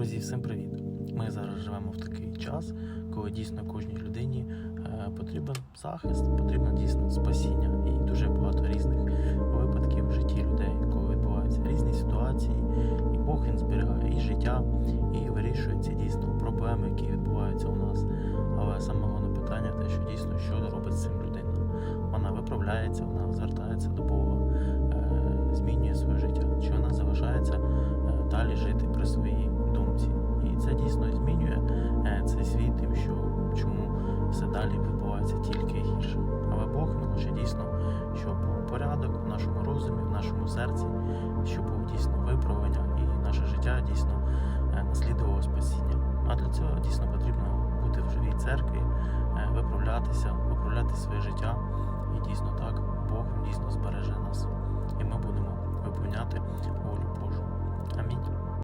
Друзі, всім привіт! Ми зараз живемо в такий час, коли дійсно кожній людині е, потрібен захист, потрібно дійсно спасіння. І дуже багато різних випадків в житті людей, коли відбуваються різні ситуації, і Бог він зберігає і життя, і вирішує ці дійсно проблеми, які відбуваються у нас. Але саме головне питання те, що дійсно що робить з цим людина. Вона виправляється, вона звертається до Бога, е, змінює своє життя, чи вона залишається е, далі жити далі відбувається тільки гірше. Але Бог він хоче дійсно, щоб був порядок в нашому розумі, в нашому серці, щоб був дійсно виправлення, і наше життя дійсно е, наслідувало спасіння. А для цього дійсно потрібно бути в живій церкві, е, виправлятися, виправляти своє життя.